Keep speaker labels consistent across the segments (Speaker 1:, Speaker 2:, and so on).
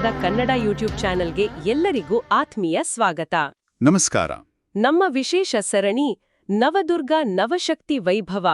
Speaker 1: ಸಂವಾದ ಕನ್ನಡ ಯೂಟ್ಯೂಬ್ ಚಾನೆಲ್ಗೆ ಎಲ್ಲರಿಗೂ ಆತ್ಮೀಯ ಸ್ವಾಗತ.
Speaker 2: ನಮಸ್ಕಾರ.
Speaker 1: ನಮ್ಮ ವಿಶೇಷ ಸರಣಿ ನವದುರ್ಗ ನವಶಕ್ತಿ ವೈಭವ.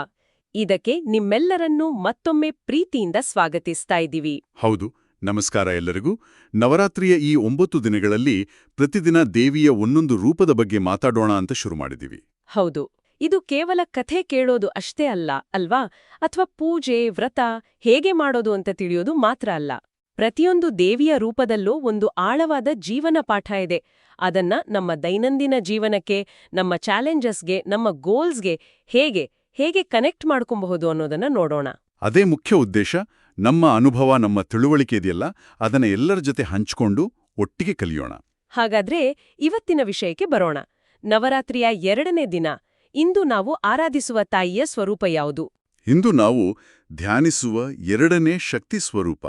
Speaker 1: ಇದಕ್ಕೆ ನಿಮ್ಮೆಲ್ಲರನ್ನೂ ಮತ್ತೊಮ್ಮೆ ಪ್ರೀತಿಯಿಂದ ಸ್ವಾಗತಿಸ್ತಾ ಇದ್ದೀವಿ.
Speaker 2: ಹೌದು ನಮಸ್ಕಾರ ಎಲ್ಲರಿಗೂ. ನವರಾತ್ರಿಯ ಈ ಒಂಬತ್ತು ದಿನಗಳಲ್ಲಿ ಪ್ರತಿದಿನ ದೇವಿಯ ಒಂದೊಂದು ರೂಪದ ಬಗ್ಗೆ ಮಾತಾಡೋಣ ಅಂತ ಶುರು ಮಾಡಿದ್ದೀವಿ.
Speaker 1: ಹೌದು ಇದು ಕೇವಲ ಕಥೆ ಕೇಳೋದು ಅಷ್ಟೇ ಅಲ್ಲ ಅಲ್ವಾ? ಅಥವಾ ಪೂಜೆ ವ್ರತ ಹೇಗೆ ಮಾಡೋದು ಅಂತ ತಿಳಿಯೋದು ಮಾತ್ರ ಅಲ್ಲ. ಪ್ರತಿಯೊಂದು ದೇವಿಯ ರೂಪದಲ್ಲೂ ಒಂದು ಆಳವಾದ ಜೀವನ ಪಾಠ ಇದೆ. ಅದನ್ನ ನಮ್ಮ ದೈನಂದಿನ ಜೀವನಕ್ಕೆ ನಮ್ಮ ಚಾಲೆಂಜಸ್ಗೆ ನಮ್ಮ ಗೋಲ್ಸ್ಗೆ ಹೇಗೆ ಹೇಗೆ ಕನೆಕ್ಟ್ ಮಾಡ್ಕೊಬಹುದು ಅನ್ನೋದನ್ನ ನೋಡೋಣ.
Speaker 2: ಅದೇ ಮುಖ್ಯ ಉದ್ದೇಶ ನಮ್ಮ ಅನುಭವ ನಮ್ಮ ತಿಳುವಳಿಕೆ ಇದೆಯಲ್ಲ ಅದನ್ನ ಎಲ್ಲರ ಜೊತೆ ಹಂಚಿಕೊಂಡು ಒಟ್ಟಿಗೆ ಕಲಿಯೋಣ.
Speaker 1: ಹಾಗಾದ್ರೆ ಇವತ್ತಿನ ವಿಷಯಕ್ಕೆ ಬರೋಣ. ನವರಾತ್ರಿಯ ಎರಡನೇ ದಿನ ಇಂದು ನಾವು ಆರಾಧಿಸುವ ತಾಯಿಯ ಸ್ವರೂಪ ಯಾವುದು?
Speaker 2: ಇಂದು ನಾವು ಧ್ಯಾನಿಸುವ ಎರಡನೇ ಶಕ್ತಿ ಸ್ವರೂಪ.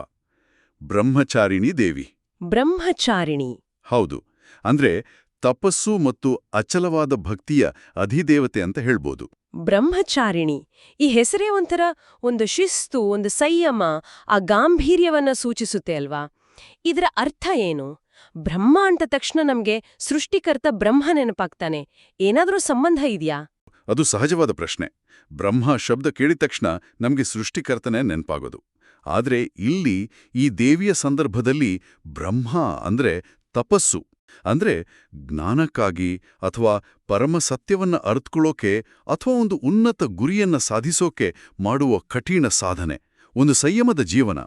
Speaker 2: ಬ್ರಹ್ಮಚಾರಿಣಿ ದೇವಿ.
Speaker 1: ಬ್ರಹ್ಮಚಾರಿಣಿ.
Speaker 2: ಹೌದು. ಅಂದ್ರೆ ತಪಸ್ಸು ಮತ್ತು ಅಚಲವಾದ ಭಕ್ತಿಯ ಅಧಿದೇವತೆ ಅಂತ ಹೇಳ್ಬೋದು.
Speaker 1: ಬ್ರಹ್ಮಚಾರಿಣಿ. ಈ ಹೆಸರೇ ಒಂಥರ ಒಂದು ಶಿಸ್ತು ಒಂದು ಸಂಯಮ ಆ ಗಾಂಭೀರ್ಯವನ್ನ ಸೂಚಿಸುತ್ತೆ ಅಲ್ವಾ? ಇದರ ಅರ್ಥ ಏನು? ಬ್ರಹ್ಮ ಅಂತ ತಕ್ಷಣ ನಮ್ಗೆ ಸೃಷ್ಟಿಕರ್ತ ಬ್ರಹ್ಮ ನೆನಪಾಗ್ತಾನೆ. ಏನಾದರೂ ಸಂಬಂಧ ಇದೆಯಾ?
Speaker 2: ಅದು ಸಹಜವಾದ ಪ್ರಶ್ನೆ. ಬ್ರಹ್ಮ ಶಬ್ದ ಕೇಳಿದ ತಕ್ಷಣ ನಮಗೆ ಸೃಷ್ಟಿಕರ್ತನೇ ನೆನಪಾಗೋದು. ಆದ್ರೆ ಇಲ್ಲಿ ಈ ದೇವಿಯ ಸಂದರ್ಭದಲ್ಲಿ ಬ್ರಹ್ಮ ಅಂದ್ರೆ ತಪಸ್ಸು ಅಂದ್ರೆ ಜ್ಞಾನಕ್ಕಾಗಿ ಅಥವಾ ಪರಮ ಸತ್ಯವನ್ನ ಅರ್ಥಕೊಳ್ಳೋಕೆ ಅಥವಾ ಒಂದು ಉನ್ನತ ಗುರಿಯನ್ನ ಸಾಧಿಸೋಕೆ ಮಾಡುವ ಕಠಿಣ ಸಾಧನೆ ಒಂದು ಸಂಯಮದ ಜೀವನ.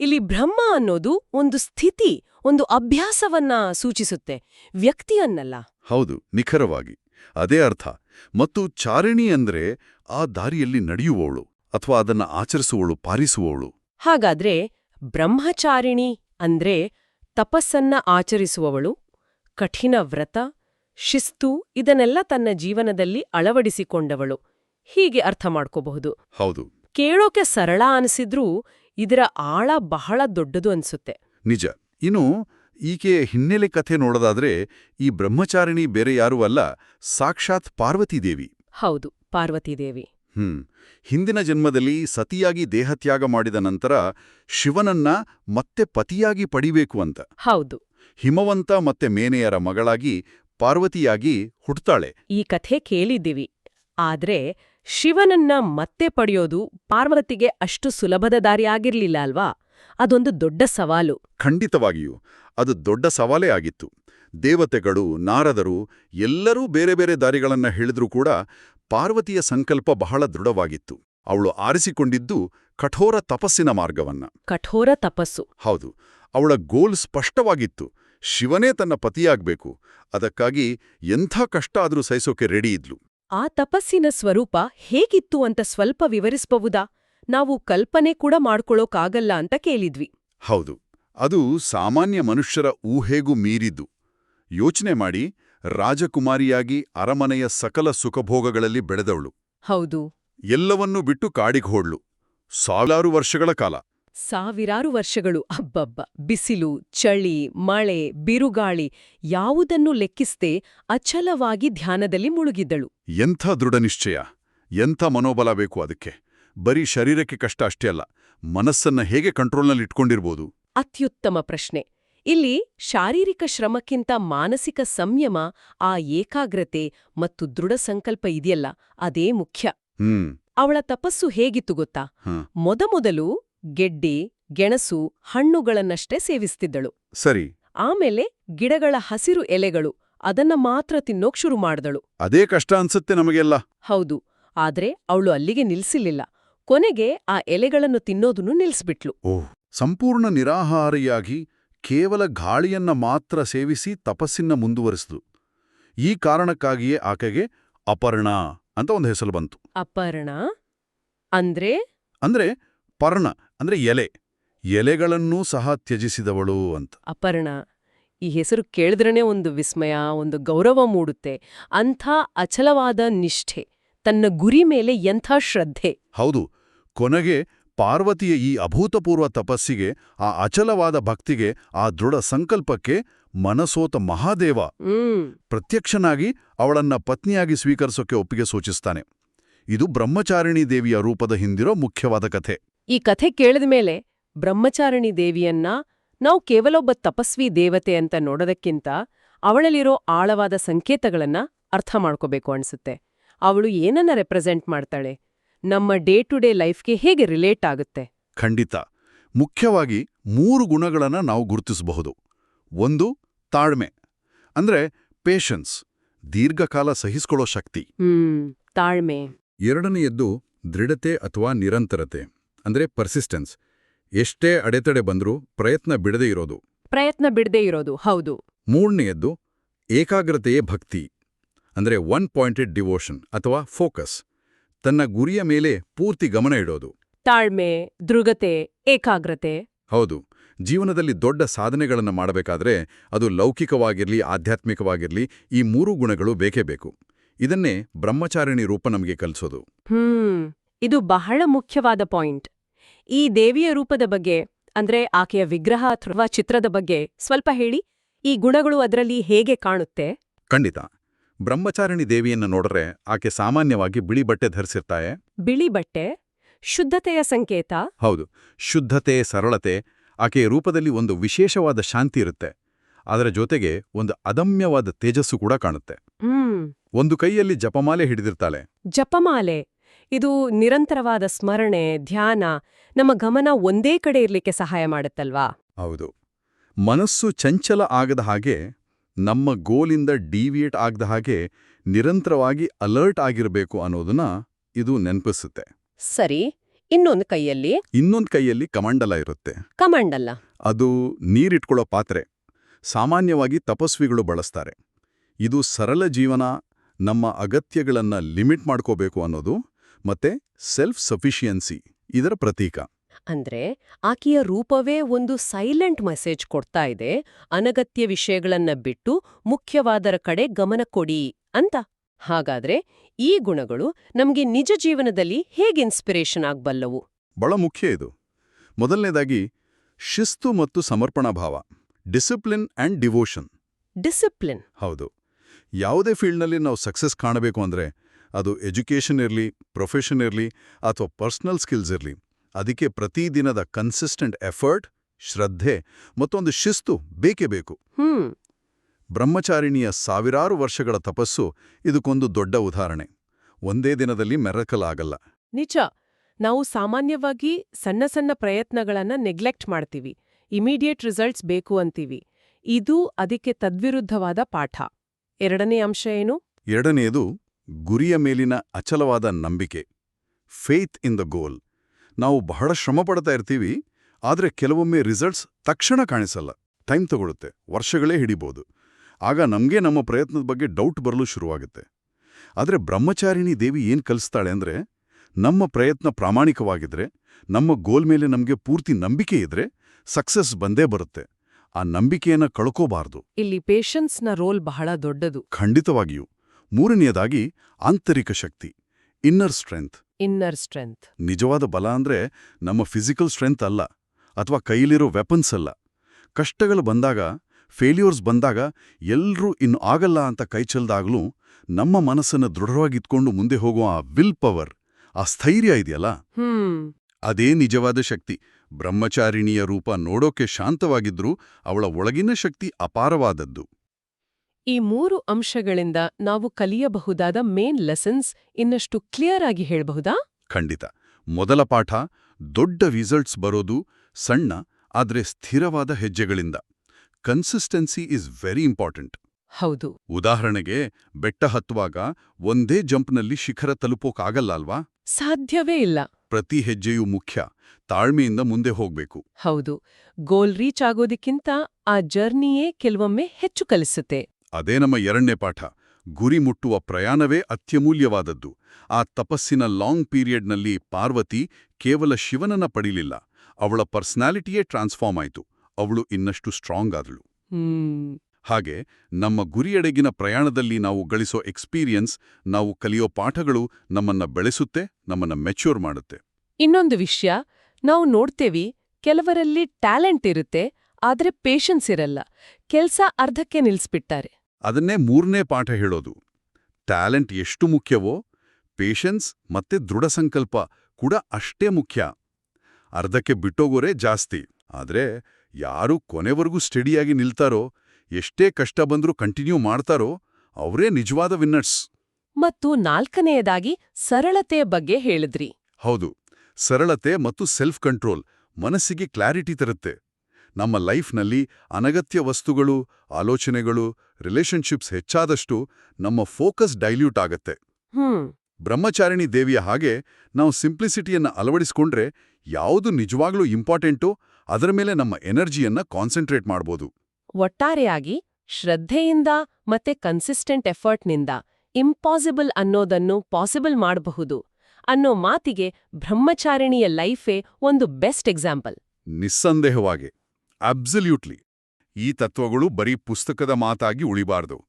Speaker 1: ಇಲ್ಲಿ ಬ್ರಹ್ಮ ಅನ್ನೋದು ಒಂದು ಸ್ಥಿತಿ ಒಂದು ಅಭ್ಯಾಸವನ್ನ ಸೂಚಿಸುತ್ತೆ ವ್ಯಕ್ತಿಯನ್ನಲ್ಲ.
Speaker 2: ಹೌದು ನಿಖರವಾಗಿ. ಅದೇ ಅರ್ಥ. ಮತ್ತು ಚಾರಿಣಿ ಅಂದ್ರೆ ಆ ದಾರಿಯಲ್ಲಿ ನಡೆಯುವವಳು ಅಥವಾ ಅದನ್ನ ಆಚರಿಸುವವಳು ಪಾಲಿಸುವವಳು
Speaker 1: ಹಾಗಾದ್ರೆ ಬ್ರಹ್ಮಚಾರಿಣಿ ಅಂದ್ರೆ ತಪಸ್ಸನ್ನ ಆಚರಿಸುವವಳು ಕಠಿಣ ವ್ರತ ಶಿಸ್ತು ಇದನ್ನೆಲ್ಲ ತನ್ನ ಜೀವನದಲ್ಲಿ ಅಳವಡಿಸಿಕೊಂಡವಳು. ಹೀಗೆ ಅರ್ಥ ಮಾಡ್ಕೋಬಹುದು.
Speaker 2: ಹೌದು.
Speaker 1: ಕೇಳೋಕೆ ಸರಳ ಅನಿಸಿದ್ರೂ ಇದರ ಆಳ ಬಹಳ ದೊಡ್ಡದು ಅನ್ಸುತ್ತೆ.
Speaker 2: ನಿಜ. ಇನ್ನು ಈಕೆಯ ಹಿನ್ನೆಲೆ ಕಥೆ ನೋಡೋದಾದ್ರೆ ಈ ಬ್ರಹ್ಮಚಾರಿಣಿ ಬೇರೆ ಯಾರೂ ಅಲ್ಲ ಸಾಕ್ಷಾತ್ ಪಾರ್ವತಿದೇವಿ.
Speaker 1: ಹೌದು ಪಾರ್ವತೀದೇವಿ.
Speaker 2: ಹ್ಮ್. ಹಿಂದಿನ ಜನ್ಮದಲ್ಲಿ ಸತಿಯಾಗಿ ದೇಹತ್ಯಾಗ ಮಾಡಿದ ನಂತರ ಶಿವನನ್ನ ಮತ್ತೆ ಪತಿಯಾಗಿ ಪಡಿಬೇಕು ಅಂತ.
Speaker 1: ಹೌದು.
Speaker 2: ಹಿಮವಂತ ಮತ್ತೆ ಮೇನೆಯರ ಮಗಳಾಗಿ ಪಾರ್ವತಿಯಾಗಿ ಹುಟ್ತಾಳೆ.
Speaker 1: ಈ ಕಥೆ ಕೇಳಿದ್ದೀವಿ. ಆದ್ರೆ ಶಿವನನ್ನ ಮತ್ತೆ ಪಡೆಯೋದು ಪಾರ್ವತಿಗೆ ಅಷ್ಟು ಸುಲಭದ ದಾರಿ ಆಗಿರ್ಲಿಲ್ಲ ಅಲ್ವಾ? ಅದೊಂದು ದೊಡ್ಡ ಸವಾಲು.
Speaker 2: ಖಂಡಿತವಾಗಿಯೂ. ಅದು ದೊಡ್ಡ ಸವಾಲೇ ಆಗಿತ್ತು. ದೇವತೆಗಳು ನಾರದರು ಎಲ್ಲರೂ ಬೇರೆ ಬೇರೆ ದಾರಿಗಳನ್ನ ಹೇಳಿದ್ರೂ ಕೂಡ ಪಾರ್ವತಿಯ ಸಂಕಲ್ಪ ಬಹಳ ದೃಢವಾಗಿತ್ತು. ಅವಳು ಆರಿಸಿಕೊಂಡಿದ್ದು ಕಠೋರ ತಪಸ್ಸಿನ ಮಾರ್ಗವನ್ನ.
Speaker 1: ಕಠೋರ ತಪಸ್ಸು.
Speaker 2: ಹೌದು ಅವಳ ಗೋಲ್ ಸ್ಪಷ್ಟವಾಗಿತ್ತು. ಶಿವನೇ ತನ್ನ ಪತಿಯಾಗಬೇಕು. ಅದಕ್ಕಾಗಿ ಎಂಥ ಕಷ್ಟ ಆದರೂ ಸಹಿಸೋಕೆ ರೆಡಿ ಇದ್ಲು.
Speaker 1: ಆ ತಪಸ್ಸಿನ ಸ್ವರೂಪ ಹೇಗಿತ್ತು ಅಂತ ಸ್ವಲ್ಪ ವಿವರಿಸಬಹುದಾ? ನಾವು ಕಲ್ಪನೆ ಕೂಡ ಮಾಡ್ಕೊಳ್ಳೋಕಾಗಲ್ಲ ಅಂತ ಕೇಳಿದ್ವಿ.
Speaker 2: ಹೌದು ಅದು ಸಾಮಾನ್ಯ ಮನುಷ್ಯರ ಊಹೆಗೂ ಮೀರಿದ್ದು. ಯೋಚನೆ ಮಾಡಿ ರಾಜಕುಮಾರಿಯಾಗಿ ಅರಮನೆಯ ಸಕಲ ಸುಖಭೋಗಗಳಲ್ಲಿ ಬೆಳೆದವಳು.
Speaker 1: ಹೌದು.
Speaker 2: ಎಲ್ಲವನ್ನೂ ಬಿಟ್ಟು ಕಾಡಿಗೆ ಹೋಡ್ಲು ಸಾವಿರಾರು ವರ್ಷಗಳ ಕಾಲ.
Speaker 1: ಸಾವಿರಾರು ವರ್ಷಗಳು. ಅಬ್ಬಬ್ಬ! ಬಿಸಿಲು ಚಳಿ ಮಳೆ ಬಿರುಗಾಳಿ ಯಾವುದನ್ನು ಲೆಕ್ಕಿಸದೆ ಅಚಲವಾಗಿ ಧ್ಯಾನದಲ್ಲಿ ಮುಳುಗಿದ್ದಳು.
Speaker 2: ಎಂಥ ದೃಢನಿಶ್ಚಯ ಎಂಥ ಮನೋಬಲ ಬೇಕು ಅದಕ್ಕೆ? ಬರೀ ಶರೀರಕ್ಕೆ ಕಷ್ಟ ಅಷ್ಟೇ ಅಲ್ಲ ಮನಸ್ಸನ್ನ ಹೇಗೆ ಕಂಟ್ರೋಲ್ನಲ್ಲಿ ಇಟ್ಕೊಂಡಿರ್ಬೋದು
Speaker 1: ಅತ್ಯುತ್ತಮ ಪ್ರಶ್ನೆ. ಇಲ್ಲಿ ಶಾರೀರಿಕ ಶ್ರಮಕ್ಕಿಂತ ಮಾನಸಿಕ ಸಂಯಮ ಆ ಏಕಾಗ್ರತೆ ಮತ್ತು ದೃಢ ಸಂಕಲ್ಪ ಇದೆಯಲ್ಲ ಅದೇ ಮುಖ್ಯ. ಅವಳ ತಪಸ್ಸು ಹೇಗಿತ್ತು ಗೊತ್ತಾ? ಮೊದಮೊದಲು ಗೆಡ್ಡೆ ಗೆಣಸು ಹಣ್ಣುಗಳನ್ನಷ್ಟೇ ಸೇವಿಸ್ತಿದ್ದಳು.
Speaker 2: ಸರಿ.
Speaker 1: ಆಮೇಲೆ ಗಿಡಗಳ ಹಸಿರು ಎಲೆಗಳು ಅದನ್ನ ಮಾತ್ರ ತಿನ್ನೋಕ್ ಶುರು ಮಾಡ್ದಳು.
Speaker 2: ಅದೇ ಕಷ್ಟ ಅನ್ಸುತ್ತೆ ನಮಗೆಲ್ಲ.
Speaker 1: ಹೌದು. ಆದ್ರೆ ಅವಳು ಅಲ್ಲಿಗೆ ನಿಲ್ಸಿಲಿಲ್ಲ ಕೊನೆಗೆ ಆ ಎಲೆಗಳನ್ನು ತಿನ್ನೋದನ್ನು ನಿಲ್ಸ್ಬಿಟ್ಲು.
Speaker 2: ಓಹ್. ಸಂಪೂರ್ಣ ನಿರಾಹಾರಿಯಾಗಿ ಕೇವಲ ಗಾಳಿಯನ್ನ ಮಾತ್ರ ಸೇವಿಸಿ ತಪಸ್ಸಿನ ಮುಂದುವರಿಸಿದು ಈ ಕಾರಣಕ್ಕಾಗಿಯೇ ಆಕೆಗೆ ಅಪರ್ಣ ಅಂತ ಒಂದು ಹೆಸರು ಬಂತು.
Speaker 1: ಅಪರ್ಣ? ಅಂದ್ರೆ?
Speaker 2: ಅಂದ್ರೆ ಪರ್ಣ ಅಂದ್ರೆ ಎಲೆ. ಎಲೆಗಳನ್ನೂ ಸಹ ತ್ಯಜಿಸಿದವಳು ಅಂತ.
Speaker 1: ಅಪರ್ಣ ಈ ಹೆಸರು ಕೇಳಿದ್ರೇ ಒಂದು ವಿಸ್ಮಯ ಒಂದು ಗೌರವ ಮೂಡುತ್ತೆ. ಅಂಥ ಅಚಲವಾದ ನಿಷ್ಠೆ ತನ್ನ ಗುರಿ ಮೇಲೆ ಎಂಥ ಶ್ರದ್ಧೆ.
Speaker 2: ಹೌದು ಕೊನೆಗೆ ಪಾರ್ವತಿಯ ಈ ಅಭೂತಪೂರ್ವ ತಪಸ್ಸಿಗೆ ಆ ಅಚಲವಾದ ಭಕ್ತಿಗೆ ಆ ದೃಢ ಸಂಕಲ್ಪಕ್ಕೆ ಮನಸೋತ ಮಹಾದೇವ. ಪ್ರತ್ಯಕ್ಷನಾಗಿ ಅವಳನ್ನ ಪತ್ನಿಯಾಗಿ ಸ್ವೀಕರಿಸೋಕೆ ಒಪ್ಪಿಗೆ ಸೂಚಿಸ್ತಾನೆ. ಇದು ಬ್ರಹ್ಮಚಾರಿಣಿ ದೇವಿಯ ರೂಪದ ಹಿಂದಿರೋ ಮುಖ್ಯವಾದ ಕಥೆ.
Speaker 1: ಈ ಕಥೆ ಕೇಳಿದ ಮೇಲೆ ಬ್ರಹ್ಮಚಾರಿಣಿ ದೇವಿಯನ್ನ ನಾವು ಕೇವಲ ಒಬ್ಬ ತಪಸ್ವಿ ದೇವತೆ ಅಂತ ನೋಡೋದಕ್ಕಿಂತ ಅವಳಲ್ಲಿರೋ ಆಳವಾದ ಸಂಕೇತಗಳನ್ನ ಅರ್ಥ ಮಾಡ್ಕೋಬೇಕು ಅನ್ಸುತ್ತೆ. ಅವಳು ಏನನ್ನ ರೆಪ್ರೆಸೆಂಟ್ ಮಾಡ್ತಾಳೆ? ನಮ್ಮ ಡೇ ಟು ಡೇ ಲೈಫ್ಗೆ ಹೇಗೆ ರಿಲೇಟ್ ಆಗುತ್ತೆ?
Speaker 2: ಖಂಡಿತ. ಮುಖ್ಯವಾಗಿ ಮೂರು ಗುಣಗಳನ್ನು ನಾವು ಗುರುತಿಸಬಹುದು. ಒಂದು ತಾಳ್ಮೆ. ಅಂದ್ರೆ ಪೇಷನ್ಸ್ ದೀರ್ಘಕಾಲ ಸಹಿಸಿಕೊಳ್ಳೋ ಶಕ್ತಿ.
Speaker 1: ತಾಳ್ಮೆ.
Speaker 2: ಎರಡನೆಯದ್ದು ದೃಢತೆ ಅಥವಾ ನಿರಂತರತೆ. ಅಂದ್ರೆ ಪರ್ಸಿಸ್ಟೆನ್ಸ್ ಎಷ್ಟೇ ಅಡೆತಡೆ ಬಂದರೂ ಪ್ರಯತ್ನ ಬಿಡದೇ ಇರೋದು.
Speaker 1: ಪ್ರಯತ್ನ ಬಿಡದೇ ಇರೋದು ಹೌದು.
Speaker 2: ಮೂರನೆಯದ್ದು ಏಕಾಗ್ರತೆಯೇ ಭಕ್ತಿ. ಅಂದ್ರೆ ಒನ್ ಪಾಯಿಂಟೆಡ್ ಡಿವೋಷನ್ ಅಥವಾ ಫೋಕಸ್ ತನ್ನ ಗುರಿಯ ಮೇಲೆ ಪೂರ್ತಿ ಗಮನ ಇಡೋದು.
Speaker 1: ತಾಳ್ಮೆ ದೃಢತೆ ಏಕಾಗ್ರತೆ.
Speaker 2: ಹೌದು ಜೀವನದಲ್ಲಿ ದೊಡ್ಡ ಸಾಧನೆಗಳನ್ನು ಮಾಡಬೇಕಾದ್ರೆ ಅದು ಲೌಕಿಕವಾಗಿರಲಿ ಆಧ್ಯಾತ್ಮಿಕವಾಗಿರಲಿ ಈ ಮೂರು ಗುಣಗಳು ಬೇಕೇ ಬೇಕು. ಇದನ್ನೇ ಬ್ರಹ್ಮಚಾರಿಣಿ ರೂಪ ನಮಗೆ ಕಲಿಸೋದು.
Speaker 1: ಹ್ಮ್ ಇದು ಬಹಳ ಮುಖ್ಯವಾದ ಪಾಯಿಂಟ್. ಈ ದೇವಿಯ ರೂಪದ ಬಗ್ಗೆ ಅಂದ್ರೆ ಆಕೆಯ ವಿಗ್ರಹ ಅಥವಾ ಚಿತ್ರದ ಬಗ್ಗೆ ಸ್ವಲ್ಪ ಹೇಳಿ ಈ ಗುಣಗಳು ಅದರಲ್ಲಿ ಹೇಗೆ ಕಾಣುತ್ತೆ?
Speaker 2: ಖಂಡಿತ. ಬ್ರಹ್ಮಚಾರಿಣಿ ದೇವಿಯನ್ನು ನೋಡ್ರೆ ಆಕೆ ಸಾಮಾನ್ಯವಾಗಿ ಬಿಳಿ ಬಟ್ಟೆ ಧರಿಸಿರ್ತಾಳೆ
Speaker 1: ಬಿಳಿ ಬಟ್ಟೆ ಶುದ್ಧತೆಯ ಸಂಕೇತ.
Speaker 2: ಹೌದು ಶುದ್ಧತೆ ಸರಳತೆ ಆಕೆಯ ರೂಪದಲ್ಲಿ ಒಂದು ವಿಶೇಷವಾದ ಶಾಂತಿ ಇರುತ್ತೆ. ಅದರ ಜೊತೆಗೆ ಒಂದು ಅದಮ್ಯವಾದ ತೇಜಸ್ಸು ಕೂಡ ಕಾಣುತ್ತೆ.
Speaker 1: ಹ್ಮ್.
Speaker 2: ಒಂದು ಕೈಯಲ್ಲಿ ಜಪಮಾಲೆ ಹಿಡಿದಿರ್ತಾಳೆ.
Speaker 1: ಜಪಮಾಲೆ ಇದು ನಿರಂತರವಾದ ಸ್ಮರಣೆ ಧ್ಯಾನ ನಮ್ಮ ಗಮನ ಒಂದೇ ಕಡೆ ಇರಲಿಕ್ಕೆ ಸಹಾಯ ಮಾಡುತ್ತಲ್ವಾ?
Speaker 2: ಹೌದು. ಮನಸ್ಸು ಚಂಚಲ ಆಗದ ಹಾಗೆ ನಮ್ಮ ಗೋಲಿಂದ ಡೀವಿಯೇಟ್ ಆಗದ ಹಾಗೆ ನಿರಂತರವಾಗಿ ಅಲರ್ಟ್ ಆಗಿರಬೇಕು ಅನ್ನೋದನ್ನ ಇದು ನೆನಪಿಸುತ್ತೆ.
Speaker 1: ಸರಿ ಇನ್ನೊಂದು ಕೈಯಲ್ಲಿ?
Speaker 2: ಇನ್ನೊಂದು ಕೈಯಲ್ಲಿ ಕಮಂಡಲ ಇರುತ್ತೆ.
Speaker 1: ಕಮಂಡಲ.
Speaker 2: ಅದು ನೀರಿಟ್ಕೊಳ್ಳೋ ಪಾತ್ರೆ. ಸಾಮಾನ್ಯವಾಗಿ ತಪಸ್ವಿಗಳು ಬಳಸ್ತಾರೆ. ಇದು ಸರಳ ಜೀವನ ನಮ್ಮ ಅಗತ್ಯಗಳನ್ನು ಲಿಮಿಟ್ ಮಾಡ್ಕೋಬೇಕು ಅನ್ನೋದು ಮತ್ತೆ ಸೆಲ್ಫ್ ಸಫಿಷಿಯನ್ಸಿ ಇದರ ಪ್ರತೀಕ.
Speaker 1: ಅಂದ್ರೆ ಆಕೆಯ ರೂಪವೇ ಒಂದು ಸೈಲೆಂಟ್ ಮೆಸೇಜ್ ಕೊಡ್ತಾ ಇದೆ ಅನಗತ್ಯ ವಿಷಯಗಳನ್ನ ಬಿಟ್ಟು ಮುಖ್ಯವಾದರ ಕಡೆ ಗಮನ ಕೊಡಿ ಅಂತ. ಹಾಗಾದ್ರೆ ಈ ಗುಣಗಳು ನಮ್ಗೆ ನಿಜ ಜೀವನದಲ್ಲಿ ಹೇಗೆ ಇನ್ಸ್ಪಿರೇಷನ್ ಆಗ್ಬಲ್ಲವು?
Speaker 2: ಬಹಳ ಮುಖ್ಯ ಇದು. ಮೊದಲನೇದಾಗಿ ಶಿಸ್ತು ಮತ್ತು ಸಮರ್ಪಣಾ ಭಾವ ಡಿಸಿಪ್ಲಿನ್ ಆ್ಯಂಡ್ ಡಿವೋಷನ್
Speaker 1: ಡಿಸಿಪ್ಲಿನ್
Speaker 2: ಹೌದು. ಯಾವುದೇ ಫೀಲ್ಡ್ನಲ್ಲಿ ನಾವು ಸಕ್ಸಸ್ ಕಾಣಬೇಕು ಅಂದರೆ ಅದು ಎಜುಕೇಷನ್ ಇರಲಿ ಪ್ರೊಫೆಷನ್ ಇರಲಿ ಅಥವಾ ಪರ್ಸ್ನಲ್ ಸ್ಕಿಲ್ಸ್ ಇರಲಿ. ಅದಕ್ಕೆ ಪ್ರತಿದಿನದ ಕನ್ಸಿಸ್ಟೆಂಟ್ ಎಫರ್ಟ್ ಶ್ರದ್ಧೆ ಮತ್ತೊಂದು ಶಿಸ್ತು ಬೇಕೇ ಬೇಕು.
Speaker 1: ಹ್ಮ್.
Speaker 2: ಬ್ರಹ್ಮಚಾರಿಣಿಯ ಸಾವಿರಾರು ವರ್ಷಗಳ ತಪಸ್ಸು ಇದಕ್ಕೊಂದು ದೊಡ್ಡ ಉದಾಹರಣೆ. ಒಂದೇ ದಿನದಲ್ಲಿ ಮೆರಕಲಾಗಲ್ಲ.
Speaker 1: ನಿಜ. ನಾವು ಸಾಮಾನ್ಯವಾಗಿ ಸಣ್ಣ ಸಣ್ಣ ಪ್ರಯತ್ನಗಳನ್ನ ನೆಗ್ಲೆಕ್ಟ್ ಮಾಡ್ತೀವಿ. ಇಮಿಡಿಯೇಟ್ ರಿಸಲ್ಟ್ಸ್ ಬೇಕು ಅಂತೀವಿ. ಇದು ಅದಕ್ಕೆ ತದ್ವಿರುದ್ಧವಾದ ಪಾಠ. ಎರಡನೇ ಅಂಶ ಏನು?
Speaker 2: ಎರಡನೆಯದು ಗುರಿಯ ಮೇಲಿನ ಅಚಲವಾದ ನಂಬಿಕೆ. ಫೇತ್ ಇನ್ ದ ಗೋಲ್ ನಾವು ಬಹಳ ಶ್ರಮ ಪಡ್ತಾ ಇರ್ತೀವಿ ಆದರೆ ಕೆಲವೊಮ್ಮೆ ರಿಸಲ್ಟ್ಸ್ ತಕ್ಷಣ ಕಾಣಿಸಲ್ಲ. ಟೈಮ್ ತಗೊಳುತ್ತೆ ವರ್ಷಗಳೇ ಹಿಡಿಬೋದು. ಆಗ ನಮಗೆ ನಮ್ಮ ಪ್ರಯತ್ನದ ಬಗ್ಗೆ ಡೌಟ್ ಬರಲು ಶುರುವಾಗುತ್ತೆ. ಆದರೆ ಬ್ರಹ್ಮಚಾರಿಣಿ ದೇವಿ ಏನು ಕಲಿಸ್ತಾಳೆ ಅಂದ್ರೆ ನಮ್ಮ ಪ್ರಯತ್ನ ಪ್ರಾಮಾಣಿಕವಾಗಿದ್ರೆ ನಮ್ಮ ಗೋಲ್ ಮೇಲೆ ನಮಗೆ ಪೂರ್ತಿ ನಂಬಿಕೆ ಇದ್ರೆ ಸಕ್ಸಸ್ ಬಂದೇ ಬರುತ್ತೆ. ಆ ನಂಬಿಕೆಯನ್ನು ಕಳ್ಕೋಬಾರ್ದು.
Speaker 1: ಇಲ್ಲಿ ಪೇಷನ್ಸ್ನ ರೋಲ್ ಬಹಳ ದೊಡ್ಡದು.
Speaker 2: ಖಂಡಿತವಾಗಿಯೂ. ಮೂರನೆಯದಾಗಿ ಆಂತರಿಕ ಶಕ್ತಿ. ಇನ್ನರ್ ಸ್ಟ್ರೆಂತ್
Speaker 1: ಇನ್ನರ್ ಸ್ಟ್ರೆಂತ್
Speaker 2: ನಿಜವಾದ ಬಲ ಅಂದ್ರೆ ನಮ್ಮ ಫಿಸಿಕಲ್ ಸ್ಟ್ರೆಂತ್ ಅಲ್ಲ ಅಥವಾ ಕೈಲಿರೋ ವೆಪನ್ಸ್ ಅಲ್ಲ. ಕಷ್ಟಗಳು ಬಂದಾಗ ಫೇಲ್ಯೂರ್ಸ್ ಬಂದಾಗ ಎಲ್ರೂ ಇನ್ನು ಆಗಲ್ಲ ಅಂತ ಕೈಚಲ್ದಾಗ್ಲೂ ನಮ್ಮ ಮನಸ್ಸನ್ನು ದೃಢವಾಗಿತ್ಕೊಂಡು ಮುಂದೆ ಹೋಗುವ ಆ ವಿಲ್ ಪವರ್ ಆ ಸ್ಥೈರ್ಯ ಇದೆಯಲ್ಲ? ಅದೇ ನಿಜವಾದ ಶಕ್ತಿ. ಬ್ರಹ್ಮಚಾರಿಣಿಯ ರೂಪ ನೋಡೋಕೆ ಶಾಂತವಾಗಿದ್ರೂ ಅವಳ ಒಳಗಿನ ಶಕ್ತಿ ಅಪಾರವಾದದ್ದು.
Speaker 1: ಈ ಮೂರು ಅಂಶಗಳಿಂದ ನಾವು ಕಲಿಯಬಹುದಾದ ಮೇನ್ ಲೆಸನ್ಸ್ ಇನ್ನಷ್ಟು ಕ್ಲಿಯರ್ ಆಗಿ ಹೇಳಬಹುದಾ?
Speaker 2: ಖಂಡಿತ. ಮೊದಲ ಪಾಠ ದೊಡ್ಡ ರಿಸಲ್ಟ್ಸ್ ಬರೋದು ಸಣ್ಣ ಆದರೆ ಸ್ಥಿರವಾದ ಹೆಜ್ಜೆಗಳಿಂದ. ಕನ್ಸಿಸ್ಟೆನ್ಸಿ ಇಸ್ ವೆರಿ ಇಂಪಾರ್ಟೆಂಟ್
Speaker 1: ಹೌದು.
Speaker 2: ಉದಾಹರಣೆಗೆ ಬೆಟ್ಟ ಹತ್ತುವಾಗ ಒಂದೇ ಜಂಪ್ನಲ್ಲಿ ಶಿಖರ ತಲುಪೋಕಾಗಲ್ಲ ಅಲ್ವಾ?
Speaker 1: ಸಾಧ್ಯವೇ ಇಲ್ಲ.
Speaker 2: ಪ್ರತಿ ಹೆಜ್ಜೆಯೂ ಮುಖ್ಯ. ತಾಳ್ಮೆಯಿಂದ ಮುಂದೆ ಹೋಗ್ಬೇಕು.
Speaker 1: ಹೌದು. ಗೋಲ್ ರೀಚ್ ಆಗೋದಕ್ಕಿಂತ ಆ ಜರ್ನಿಯೇ ಕೆಲವೊಮ್ಮೆ ಹೆಚ್ಚು ಕಲಿಸುತ್ತೆ.
Speaker 2: ಅದೇ ನಮ್ಮ ಎರಡನೇ ಪಾಠ. ಗುರಿ ಮುಟ್ಟುವ ಪ್ರಯಾಣವೇ ಅತ್ಯಮೂಲ್ಯವಾದದ್ದು. ಆ ತಪಸ್ಸಿನ ಲಾಂಗ್ ಪೀರಿಯಡ್ನಲ್ಲಿ ಪಾರ್ವತಿ ಕೇವಲ ಶಿವನನ್ನ ಪಡಿಲಿಲ್ಲ. ಅವಳ ಪರ್ಸನಾಲಿಟಿಯೇ ಟ್ರಾನ್ಸ್ಫಾರ್ಮ್ ಆಯಿತು. ಅವಳು ಇನ್ನಷ್ಟು ಸ್ಟ್ರಾಂಗ್ ಆದಳು. ಹಾಗೆ ನಮ್ಮ ಗುರಿಯೆಡೆಗಿನ ಪ್ರಯಾಣದಲ್ಲಿ ನಾವು ಗಳಿಸೋ ಎಕ್ಸ್ಪೀರಿಯನ್ಸ್ ನಾವು ಕಲಿಯೋ ಪಾಠಗಳು ನಮ್ಮನ್ನ ಬೆಳೆಸುತ್ತೆ ನಮ್ಮನ್ನ ಮೆಚ್ಯೂರ್ ಮಾಡುತ್ತೆ.
Speaker 1: ಇನ್ನೊಂದು ವಿಷಯ ನಾವು ನೋಡ್ತೇವಿ ಕೆಲವರಲ್ಲಿ ಟ್ಯಾಲೆಂಟ್ ಇರುತ್ತೆ ಆದರೆ ಪೇಷನ್ಸ್ ಇರಲ್ಲ. ಕೆಲಸ ಅರ್ಧಕ್ಕೆ ನಿಲ್ಸ್ಬಿಡ್ತಾರೆ
Speaker 2: ಅದನ್ನೇ ಮೂರನೇ ಪಾಠ ಹೇಳೋದು. ಟ್ಯಾಲೆಂಟ್ ಎಷ್ಟು ಮುಖ್ಯವೋ ಪೇಷನ್ಸ್ ಮತ್ತೆ ದೃಢ ಸಂಕಲ್ಪ ಕೂಡ ಅಷ್ಟೇ ಮುಖ್ಯ. ಅರ್ಧಕ್ಕೆ ಬಿಟ್ಟೋಗೋರೆ ಜಾಸ್ತಿ. ಆದ್ರೆ ಯಾರು ಕೊನೆವರೆಗೂ ಸ್ಟಡಿಯಾಗಿ ನಿಲ್ತಾರೋ ಎಷ್ಟೇ ಕಷ್ಟ ಬಂದರೂ ಕಂಟಿನ್ಯೂ ಮಾಡ್ತಾರೋ ಅವರೇ ನಿಜವಾದ ವಿನ್ನರ್ಸ್.
Speaker 1: ಮತ್ತು ನಾಲ್ಕನೆಯದಾಗಿ ಸರಳತೆ ಬಗ್ಗೆ ಹೇಳಿದ್ರಿ.
Speaker 2: ಹೌದು. ಸರಳತೆ ಮತ್ತು ಸೆಲ್ಫ್ ಕಂಟ್ರೋಲ್ ಮನಸ್ಸಿಗೆ ಕ್ಲಾರಿಟಿ ತರುತ್ತೆ. ನಮ್ಮ ಲೈಫ್ನಲ್ಲಿ ಅನಗತ್ಯ ವಸ್ತುಗಳು ಆಲೋಚನೆಗಳು ರಿಲೇಷನ್ಶಿಪ್ಸ್ ಹೆಚ್ಚಾದಷ್ಟು ನಮ್ಮ ಫೋಕಸ್ ಡೈಲ್ಯೂಟ್ ಆಗತ್ತೆ.
Speaker 1: ಹ್ಮ್.
Speaker 2: ಬ್ರಹ್ಮಚಾರಿಣಿ ದೇವಿಯ ಹಾಗೆ ನಾವು ಸಿಂಪ್ಲಿಸಿಟಿಯನ್ನು ಅಳವಡಿಸ್ಕೊಂಡ್ರೆ ಯಾವುದು ನಿಜವಾಗ್ಲೂ ಇಂಪಾರ್ಟೆಂಟು ಅದರ ಮೇಲೆ ನಮ್ಮ ಎನರ್ಜಿಯನ್ನ ಕಾನ್ಸಂಟ್ರೇಟ್ ಮಾಡ್ಬೋದು.
Speaker 1: ಒಟ್ಟಾರೆಯಾಗಿ ಶ್ರದ್ಧೆಯಿಂದ ಮತ್ತೆ ಕನ್ಸಿಸ್ಟೆಂಟ್ ಎಫರ್ಟ್ನಿಂದ ಇಂಪಾಸಿಬಲ್ ಅನ್ನೋದನ್ನು ಪಾಸಿಬಲ್ ಮಾಡಬಹುದು ಅನ್ನೋ ಮಾತಿಗೆ ಬ್ರಹ್ಮಚಾರಿಣಿಯ ಲೈಫೇ ಒಂದು ಬೆಸ್ಟ್ ಎಕ್ಸಾಂಪಲ್.
Speaker 2: ನಿಸ್ಸಂದೇಹವಾಗಿ. ಅಬ್ಸಲ್ಯೂಟ್ಲಿ. ಈ ತತ್ವಗಳು ಬರೀ ಪುಸ್ತಕದ ಮಾತಾಗಿ ಉಳಿಬಾರ್ದು.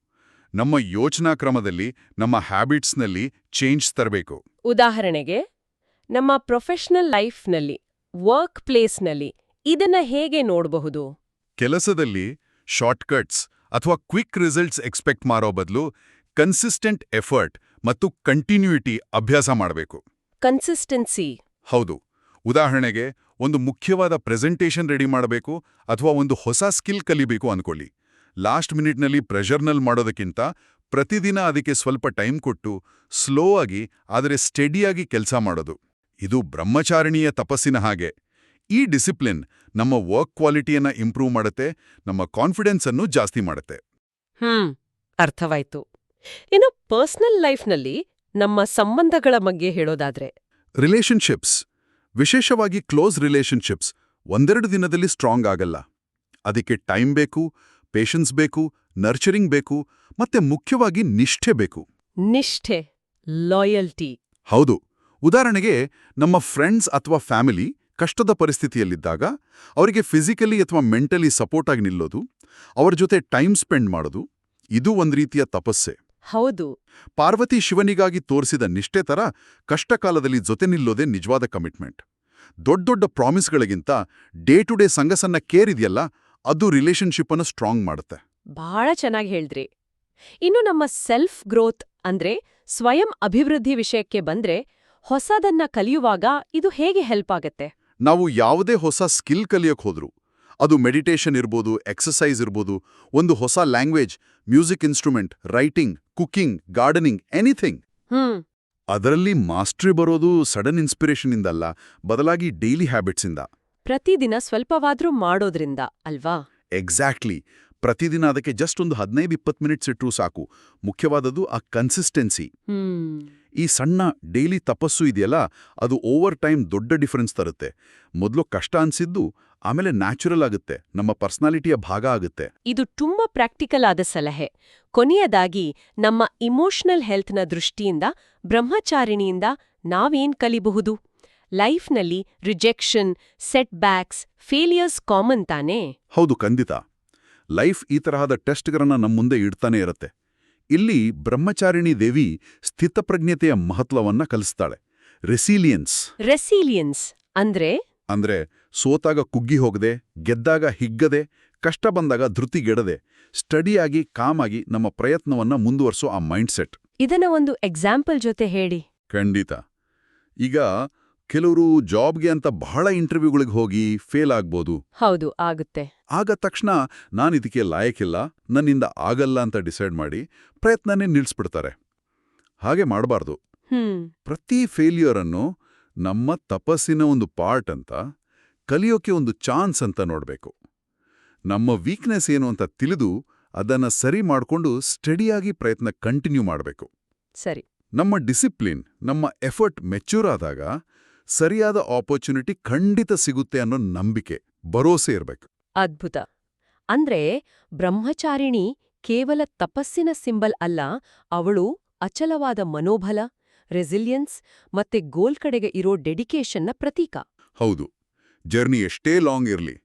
Speaker 2: ನಮ್ಮ ಯೋಚನಾ ಕ್ರಮದಲ್ಲಿ ನಮ್ಮ ಹ್ಯಾಬಿಟ್ಸ್ನಲ್ಲಿ ಚೇಂಜ್ ತರಬೇಕು.
Speaker 1: ಉದಾಹರಣೆಗೆ ನಮ್ಮ ಪ್ರೊಫೆಷನಲ್ ಲೈಫ್ನಲ್ಲಿ ವರ್ಕ್ ಪ್ಲೇಸ್ನಲ್ಲಿ ಇದನ್ನ ಹೇಗೆ ನೋಡಬಹುದು?
Speaker 2: ಕೆಲಸದಲ್ಲಿ ಶಾರ್ಟ್ಕಟ್ಸ್ ಅಥವಾ ಕ್ವಿಕ್ ರಿಸಲ್ಟ್ಸ್ ಎಕ್ಸ್ಪೆಕ್ಟ್ ಮಾಡೋ ಬದಲು ಕನ್ಸಿಸ್ಟೆಂಟ್ ಎಫರ್ಟ್ ಮತ್ತು ಕಂಟಿನ್ಯೂಟಿ ಅಭ್ಯಾಸ ಮಾಡಬೇಕು.
Speaker 1: ಕನ್ಸಿಸ್ಟೆನ್ಸಿ.
Speaker 2: ಹೌದು. ಉದಾಹರಣೆಗೆ ಒಂದು ಮುಖ್ಯವಾದ ಪ್ರೆಸೆಂಟೇಷನ್ ರೆಡಿ ಮಾಡಬೇಕು ಅಥವಾ ಒಂದು ಹೊಸ ಸ್ಕಿಲ್ ಕಲಿಬೇಕು ಅನ್ಕೊಳ್ಳಿ. ಲಾಸ್ಟ್ ಮಿನಿಟ್ನಲ್ಲಿ ಪ್ರೆಷರ್ನಲ್ಲಿ ಮಾಡೋದಕ್ಕಿಂತ ಪ್ರತಿದಿನ ಅದಕ್ಕೆ ಸ್ವಲ್ಪ ಟೈಮ್ ಕೊಟ್ಟು ಸ್ಲೋ ಆಗಿ ಆದರೆ ಸ್ಟಡಿಯಾಗಿ ಕೆಲಸ ಮಾಡೋದು. ಇದು ಬ್ರಹ್ಮಚಾರಿಣಿಯ ತಪಸ್ಸಿನ ಹಾಗೆ. ಈ ಡಿಸಿಪ್ಲಿನ್ ನಮ್ಮ ವರ್ಕ್ ಕ್ವಾಲಿಟಿಯನ್ನು ಇಂಪ್ರೂವ್ ಮಾಡುತ್ತೆ ನಮ್ಮ ಕಾನ್ಫಿಡೆನ್ಸ್ ಅನ್ನು ಜಾಸ್ತಿ ಮಾಡುತ್ತೆ.
Speaker 1: ಹ್ಮ್ ಅರ್ಥವಾಯ್ತು. ಇನ್ನು ಪರ್ಸನಲ್ ಲೈಫ್ನಲ್ಲಿ ನಮ್ಮ ಸಂಬಂಧಗಳ ಬಗ್ಗೆ ಹೇಳೋದಾದ್ರೆ?
Speaker 2: ರಿಲೇಷನ್ಶಿಪ್ಸ್ ವಿಶೇಷವಾಗಿ ಕ್ಲೋಸ್ ರಿಲೇಷನ್ಶಿಪ್ಸ್ ಒಂದೆರಡು ದಿನದಲ್ಲಿ ಸ್ಟ್ರಾಂಗ್ ಆಗಲ್ಲ. ಅದಕ್ಕೆ ಟೈಮ್ ಬೇಕು ಪೇಷನ್ಸ್ ಬೇಕು ನರ್ಚರಿಂಗ್ ಬೇಕು ಮತ್ತೆ ಮುಖ್ಯವಾಗಿ ನಿಷ್ಠೆ ಬೇಕು.
Speaker 1: ನಿಷ್ಠೆ ಲಾಯಲ್ಟಿ
Speaker 2: ಹೌದು. ಉದಾಹರಣೆಗೆ ನಮ್ಮ ಫ್ರೆಂಡ್ಸ್ ಅಥವಾ ಫ್ಯಾಮಿಲಿ ಕಷ್ಟದ ಪರಿಸ್ಥಿತಿಯಲ್ಲಿದ್ದಾಗ ಅವರಿಗೆ ಫಿಸಿಕಲಿ ಅಥವಾ ಮೆಂಟಲಿ ಸಪೋರ್ಟ್ ಆಗಿ ನಿಲ್ಲೋದು ಅವರ ಜೊತೆ ಟೈಮ್ ಸ್ಪೆಂಡ್ ಮಾಡೋದು ಇದು ಒಂದು ರೀತಿಯ ತಪಸ್ಸೆ.
Speaker 1: ಹೌದು.
Speaker 2: ಪಾರ್ವತಿ ಶಿವನಿಗಾಗಿ ತೋರಿಸಿದ ನಿಷ್ಠೆ ತರ ಕಷ್ಟಕಾಲದಲ್ಲಿ ಜೊತೆ ನಿಲ್ಲೋದೇ ನಿಜವಾದ ಕಮಿಟ್ಮೆಂಟ್ ದೊಡ್ಡ ದೊಡ್ಡ ಪ್ರಾಮಿಸ್ಗಳಿಗಿಂತ ಡೇ ಟು ಡೇ ಸಂಗಸನ್ನ ಕೇರ್ ಇದೆಯಲ್ಲ ಅದು ರಿಲೇಷನ್ಶಿಪ್ ಅನ್ನು ಸ್ಟ್ರಾಂಗ್ ಮಾಡುತ್ತೆ.
Speaker 1: ಬಹಳ ಚೆನ್ನಾಗಿ ಹೇಳಿದ್ರಿ. ಇನ್ನು ನಮ್ಮ ಸೆಲ್ಫ್ ಗ್ರೋತ್ ಅಂದ್ರೆ ಸ್ವಯಂ ಅಭಿವೃದ್ಧಿ ವಿಷಯಕ್ಕೆ ಬಂದ್ರೆ ಹೊಸದನ್ನ ಕಲಿಯುವಾಗ ಇದು ಹೇಗೆ ಹೆಲ್ಪ್ ಆಗತ್ತೆ?
Speaker 2: ನಾವು ಯಾವುದೇ ಹೊಸ ಸ್ಕಿಲ್ ಕಲಿಯಕ್ ಹೋದ್ರು ಅದು ಮೆಡಿಟೇಷನ್ ಇರ್ಬೋದು ಎಕ್ಸಸೈಸ್ ಇರ್ಬೋದು ಒಂದು ಹೊಸ language music instrument writing cooking gardening anything.
Speaker 1: Hmm.
Speaker 2: ಅದರಲ್ಲಿ ಮಾಸ್ಟ್ರಿ ಬರೋದು ಸಡನ್ ಇನ್ಸ್ಪಿರೇಷನ್ ಇಂದಲ್ಲ ಬದಲಾಗಿ ಡೈಲಿ ಹ್ಯಾಬಿಟ್ಸಿಂದ.
Speaker 1: ಪ್ರತಿದಿನ ಸ್ವಲ್ಪವಾದ್ರೂ ಮಾಡೋದ್ರಿಂದ ಅಲ್ವಾ?
Speaker 2: ಎಕ್ಸಾಕ್ಟ್ಲಿ. ಪ್ರತಿದಿನ ಅದಕ್ಕೆ ಜಸ್ಟ್ ಒಂದು ಹದಿನೈದು ಇಪ್ಪತ್ತು ಮಿನಿಟ್ಸ್ ಇಟ್ಟರೂ ಸಾಕು. ಮುಖ್ಯವಾದದ್ದು ಆ ಕನ್ಸಿಸ್ಟೆನ್ಸಿ. ಈ ಸಣ್ಣ ಡೈಲಿ ತಪಸ್ಸು ಇದೆಯಲ್ಲ ಅದು ಓವರ್ ಟೈಮ್ ದೊಡ್ಡ ಡಿಫರೆನ್ಸ್ ತರುತ್ತೆ. ಮೊದಲು ಕಷ್ಟ ಅನ್ಸಿದ್ದು ಆಮೇಲೆ ನ್ಯಾಚುರಲ್ ಆಗುತ್ತೆ. ನಮ್ಮ ಪರ್ಸನಾಲಿಟಿಯ ಭಾಗ ಆಗುತ್ತೆ.
Speaker 1: ಇದು ತುಂಬಾ ಪ್ರಾಕ್ಟಿಕಲ್ ಆದ ಸಲಹೆ. ಕೊನೆಯದಾಗಿ ನಮ್ಮ ಇಮೋಷನಲ್ ಹೆಲ್ತ್ನ ದೃಷ್ಟಿಯಿಂದ ಬ್ರಹ್ಮಚಾರಿಣಿಯಿಂದ ನಾವೇನ್ ಕಲಿಬಹುದು? ಲೈಫ್ನಲ್ಲಿ rejection setbacks failures common ತಾನೇ?
Speaker 2: ಹೌದು ಖಂಡಿತ. ಲೈಫ್ ಈ ತರಹದ ಟೆಸ್ಟ್ಗಳನ್ನ ನಮ್ಮ ಮುಂದೆ ಇಡ್ತಾನೆ ಇರುತ್ತೆ. ಇಲ್ಲಿ ಬ್ರಹ್ಮಚಾರಿಣಿ ದೇವಿ ಸ್ಥಿತಪ್ರಜ್ಞತೆಯ ಮಹತ್ವವನ್ನ ಕಲಿಸ್ತಾಳೆ. ರೆಸಿಲಿಯನ್ಸ್
Speaker 1: ರೆಸಿಲಿಯನ್ಸ್ ಅಂದ್ರೆ?
Speaker 2: ಅಂದ್ರೆ ಸೋತಾಗ ಕುಗ್ಗಿ ಹೋಗದೆ ಗೆದ್ದಾಗ ಹಿಗ್ಗದೆ ಕಷ್ಟ ಬಂದಾಗ ಧೃತಿಗೆಡದೆ ಸ್ಟಡಿಯಾಗಿ ಕಾಮಾಗಿ ನಮ್ಮ ಪ್ರಯತ್ನವನ್ನ ಮುಂದುವರಿಸೋ ಆ ಮೈಂಡ್ಸೆಟ್.
Speaker 1: ಇದನ್ನ ಒಂದು ಎಕ್ಸಾಂಪಲ್ ಜೊತೆ ಹೇಳಿ.
Speaker 2: ಖಂಡಿತ. ಈಗ ಕೆಲವರು ಜಾಬ್ಗೆ ಅಂತ ಬಹಳ ಇಂಟರ್ವ್ಯೂಗಳಿಗೆ ಹೋಗಿ ಫೇಲ್ ಆಗ್ಬೋದು.
Speaker 1: ಹೌದು ಆಗುತ್ತೆ.
Speaker 2: ಆಗ ತಕ್ಷಣ ನಾನು ಇದಕ್ಕೆ ಲಾಯಕ್ಕಿಲ್ಲ ನನ್ನಿಂದ ಆಗಲ್ಲ ಅಂತ ಡಿಸೈಡ್ ಮಾಡಿ ಪ್ರಯತ್ನನೇ ನಿಲ್ಲಿಸ್ಬಿಡ್ತಾರೆ ಹಾಗೆ ಮಾಡಬಾರ್ದು. ಪ್ರತಿ ಫೇಲ್ಯೂರ್ ಅನ್ನು ನಮ್ಮ ತಪಸ್ಸಿನ ಒಂದು ಪಾರ್ಟ್ ಅಂತ ಕಲಿಯೋಕೆ ಒಂದು ಚಾನ್ಸ್ ಅಂತ ನೋಡಬೇಕು. ನಮ್ಮ ವೀಕ್ನೆಸ್ ಏನು ಅಂತ ತಿಳಿದು ಅದನ್ನ ಸರಿ ಮಾಡಿಕೊಂಡು ಸ್ಟಡಿಯಾಗಿ ಪ್ರಯತ್ನ ಕಂಟಿನ್ಯೂ ಮಾಡಬೇಕು.
Speaker 1: ಸರಿ.
Speaker 2: ನಮ್ಮ ಡಿಸಿಪ್ಲಿನ್ ನಮ್ಮ ಎಫರ್ಟ್ ಮೆಚ್ಯೂರ್ ಆದಾಗ ಸರಿಯಾದ ಆಪರ್ಚುನಿಟಿ ಖಂಡಿತ ಸಿಗುತ್ತೆ ಅನ್ನೋ ನಂಬಿಕೆ ಭರೋಸೆ ಇರಬೇಕು.
Speaker 1: ಅದ್ಭುತ. ಅಂದ್ರೆ ಬ್ರಹ್ಮಚಾರಿಣಿ ಕೇವಲ ತಪಸ್ಸಿನ ಸಿಂಬಲ್ ಅಲ್ಲ ಅವಳು ಅಚಲವಾದ ಮನೋಬಲ ರೆಸಿಲಿಯನ್ಸ್ ಮತ್ತೆ ಗೋಲ್ ಕಡೆಗೆ ಇರೋ ಡೆಡಿಕೇಶನ್ನ ಪ್ರತೀಕ.
Speaker 2: ಹೌದು. ಜರ್ನಿ ಎಷ್ಟೇ ಲಾಂಗ್ ಇರಲಿ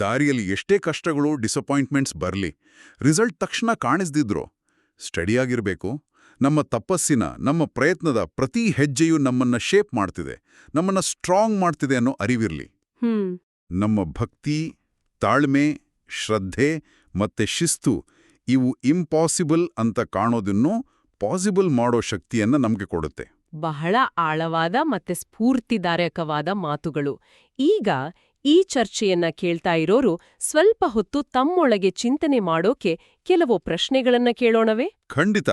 Speaker 2: ದಾರಿಯಲ್ಲಿ ಎಷ್ಟೇ ಕಷ್ಟಗಳು ಡಿಸಪಾಯಿಂಟ್ಮೆಂಟ್ಸ್ ಬರಲಿ ರಿಸಲ್ಟ್ ತಕ್ಷಣ ಕಾಣಿಸ್ದಿದ್ರು. ಸ್ಟಡಿಯಾಗಿರಬೇಕು ನಮ್ಮ ತಪಸ್ಸಿನ ನಮ್ಮ ಪ್ರಯತ್ನದ ಪ್ರತಿ ಹೆಜ್ಜೆಯೂ ನಮ್ಮನ್ನ ಶೇಪ್ ಮಾಡ್ತಿದೆ. ನಮ್ಮನ್ನ ಸ್ಟ್ರಾಂಗ್ ಮಾಡ್ತಿದೆ ಅನ್ನೋ ಅರಿವಿರಲಿ.
Speaker 1: ಹ್ಮ್.
Speaker 2: ನಮ್ಮ ಭಕ್ತಿ ತಾಳ್ಮೆ ಶ್ರದ್ಧೆ ಮತ್ತೆ ಶಿಸ್ತು ಇವು ಇಂಪಾಸಿಬಲ್ ಅಂತ ಕಾಣೋದನ್ನು ಪಾಸಿಬಲ್ ಮಾಡೋ ಶಕ್ತಿಯನ್ನ ನಮಗೆ ಕೊಡುತ್ತೆ.
Speaker 1: ಬಹಳ ಆಳವಾದ ಮತ್ತೆ ಸ್ಫೂರ್ತಿದಾಯಕವಾದ ಮಾತುಗಳು. ಈಗ ಈ ಚರ್ಚೆಯನ್ನ ಕೇಳ್ತಾ ಇರೋರು ಸ್ವಲ್ಪ ಹೊತ್ತು ತಮ್ಮೊಳಗೆ ಚಿಂತನೆ ಮಾಡೋಕೆ ಕೆಲವು ಪ್ರಶ್ನೆಗಳನ್ನ ಕೇಳೋಣವೇ?
Speaker 2: ಖಂಡಿತ.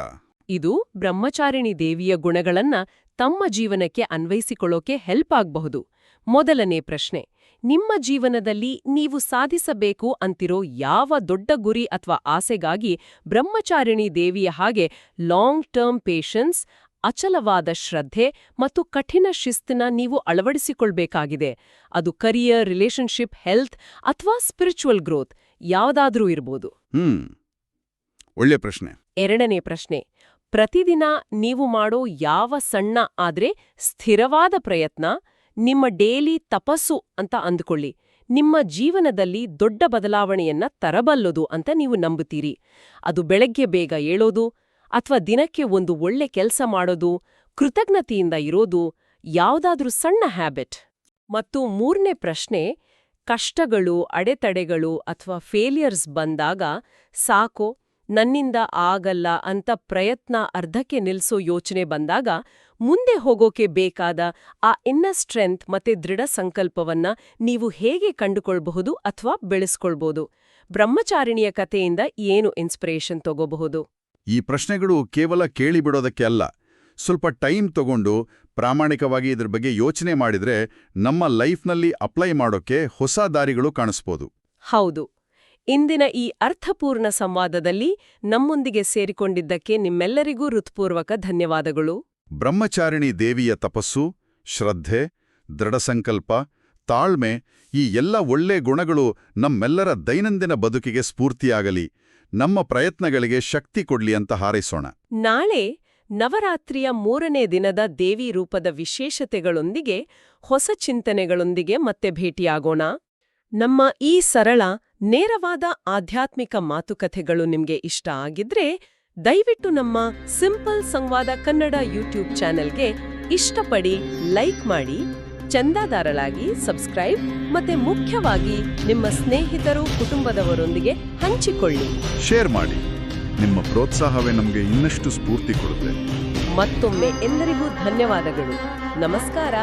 Speaker 1: ಇದು ಬ್ರಹ್ಮಚಾರಿಣಿ ದೇವಿಯ ಗುಣಗಳನ್ನ ತಮ್ಮ ಜೀವನಕ್ಕೆ ಅನ್ವಯಿಸಿಕೊಳ್ಳೋಕೆ ಹೆಲ್ಪ್ ಆಗಬಹುದು. ಮೊದಲನೇ ಪ್ರಶ್ನೆ ನಿಮ್ಮ ಜೀವನದಲ್ಲಿ ನೀವು ಸಾಧಿಸಬೇಕು ಅಂತಿರೋ ಯಾವ ದೊಡ್ಡ ಗುರಿ ಅಥವಾ ಆಸೆಗಾಗಿ ಬ್ರಹ್ಮಚಾರಿಣಿ ದೇವಿಯ ಹಾಗೆ ಲಾಂಗ್ ಟರ್ಮ್ ಪೇಷನ್ಸ್ ಅಚಲವಾದ ಶ್ರದ್ಧೆ ಮತ್ತು ಕಠಿಣ ಶಿಸ್ತಿನ ನೀವು ಅಳವಡಿಸಿಕೊಳ್ಬೇಕಾಗಿದೆ. ಅದು ಕರಿಯರ್ ರಿಲೇಶನ್ಶಿಪ್ ಹೆಲ್ತ್ ಅಥವಾ ಸ್ಪಿರಿಚುವಲ್ ಗ್ರೋತ್ ಯಾವುದಾದ್ರೂ ಇರ್ಬೋದು.
Speaker 2: ಹ್ಮ್. ಒಳ್ಳೆ ಪ್ರಶ್ನೆ.
Speaker 1: ಎರಡನೇ ಪ್ರಶ್ನೆ. ಪ್ರತಿದಿನ ನೀವು ಮಾಡೋ ಯಾವ ಸಣ್ಣ ಆದ್ರೆ ಸ್ಥಿರವಾದ ಪ್ರಯತ್ನ ನಿಮ್ಮ ಡೇಲಿ ತಪಸ್ಸು ಅಂತ ಅಂದ್ಕೊಳ್ಳಿ. ನಿಮ್ಮ ಜೀವನದಲ್ಲಿ ದೊಡ್ಡ ಬದಲಾವಣೆಯನ್ನ ತರಬಲ್ಲದು ಅಂತ ನೀವು ನಂಬುತ್ತೀರಿ. ಅದು ಬೆಳಗ್ಗೆ ಬೇಗ ಏಳೋದು ಅಥವಾ ದಿನಕ್ಕೆ ಒಂದು ಒಳ್ಳೆ ಕೆಲಸ ಮಾಡೋದು, ಕೃತಜ್ಞತೆಯಿಂದ ಇರೋದು ಯಾವುದಾದ್ರೂ ಸಣ್ಣ ಹ್ಯಾಬಿಟ್. ಮತ್ತು ಮೂರನೇ ಪ್ರಶ್ನೆ, ಕಷ್ಟಗಳು, ಅಡೆತಡೆಗಳು ಅಥವಾ ಫೇಲಿಯರ್ಸ್ ಬಂದಾಗ ಸಾಕೋ, ನನ್ನಿಂದ ಆಗಲ್ಲ ಅಂತ ಪ್ರಯತ್ನ ಅರ್ಧಕ್ಕೆ ನಿಲ್ಸೋ ಯೋಚನೆ ಬಂದಾಗ ಮುಂದೆ ಹೋಗೋಕೆ ಬೇಕಾದ ಆ ಇನ್ನ ಸ್ಟ್ರೆಂತ್ ಮತ್ತೆ ದೃಢ ಸಂಕಲ್ಪವನ್ನ ನೀವು ಹೇಗೆ ಕಂಡುಕೊಳ್ಬಹುದು ಅಥವಾ ಬೆಳೆಸ್ಕೊಳ್ಬಹುದು. ಬ್ರಹ್ಮಚಾರಿಣಿಯ ಕಥೆಯಿಂದ ಏನು ಇನ್ಸ್ಪಿರೇಷನ್ ತಗೋಬಹುದು?
Speaker 2: ಈ ಪ್ರಶ್ನೆಗಳು ಕೇವಲ ಕೇಳಿಬಿಡೋದಕ್ಕೆ ಅಲ್ಲ. ಸ್ವಲ್ಪ ಟೈಮ್ ತಗೊಂಡು ಪ್ರಾಮಾಣಿಕವಾಗಿ ಇದ್ರ ಬಗ್ಗೆ ಯೋಚನೆ ಮಾಡಿದ್ರೆ ನಮ್ಮ ಲೈಫ್ನಲ್ಲಿ ಅಪ್ಲೈ ಮಾಡೋಕೆ ಹೊಸ ದಾರಿಗಳು ಕಾಣಿಸ್ಬೋದು.
Speaker 1: ಹೌದು. ಇಂದಿನ ಈ ಅರ್ಥಪೂರ್ಣ ಸಂವಾದದಲ್ಲಿ ನಮ್ಮೊಂದಿಗೆ ಸೇರಿಕೊಂಡಿದ್ದಕ್ಕೆ ನಿಮ್ಮೆಲ್ಲರಿಗೂ ಹೃತ್ಪೂರ್ವಕ ಧನ್ಯವಾದಗಳು.
Speaker 2: ಬ್ರಹ್ಮಚಾರಿಣಿ ದೇವಿಯ ತಪಸ್ಸು ಶ್ರದ್ಧೆ ದೃಢಸಂಕಲ್ಪ ತಾಳ್ಮೆ ಈ ಎಲ್ಲ ಒಳ್ಳೆ ಗುಣಗಳು ನಮ್ಮೆಲ್ಲರ ದೈನಂದಿನ ಬದುಕಿಗೆ ಸ್ಫೂರ್ತಿಯಾಗಲಿ. ನಮ್ಮ ಪ್ರಯತ್ನಗಳಿಗೆ ಶಕ್ತಿ ಕೊಡ್ಲಿ ಅಂತ ಹಾರೈಸೋಣ.
Speaker 1: ನಾಳೆ ನವರಾತ್ರಿಯ ಮೂರನೇ ದಿನದ ದೇವಿ ರೂಪದ ವಿಶೇಷತೆಗಳೊಂದಿಗೆ ಹೊಸ ಚಿಂತನೆಗಳೊಂದಿಗೆ ಮತ್ತೆ ಭೇಟಿಯಾಗೋಣ. ನಮ್ಮ ಈ ಸರಳ, ನೇರವಾದ ಆಧ್ಯಾತ್ಮಿಕ ಮಾತುಕತೆಗಳು ನಿಮ್ಗೆ ಇಷ್ಟ ಆಗಿದ್ರೆ ದಯವಿಟ್ಟು ನಮ್ಮ ಸಿಂಪಲ್ ಸಂವಾದ ಕನ್ನಡ ಯೂಟ್ಯೂಬ್ ಚಾನೆಲ್ಗೆ ಇಷ್ಟಪಡಿ ಲೈಕ್ ಮಾಡಿ. ಚಂದಾದಾರರಾಗಿ ಸಬ್ಸ್ಕ್ರೈಬ್ ಮತ್ತೆ ಮುಖ್ಯವಾಗಿ ನಿಮ್ಮ ಸ್ನೇಹಿತರು ಕುಟುಂಬದವರೊಂದಿಗೆ ಹಂಚಿಕೊಳ್ಳಿ.
Speaker 2: ಶೇರ್ ಮಾಡಿ. ನಿಮ್ಮ ಪ್ರೋತ್ಸಾಹವೇ ನಮಗೆ ಇನ್ನಷ್ಟು ಸ್ಫೂರ್ತಿ ಕೊಡುತ್ತೆ.
Speaker 1: ಮತ್ತೊಮ್ಮೆ ಎಲ್ಲರಿಗೂ ಧನ್ಯವಾದಗಳು. ನಮಸ್ಕಾರ.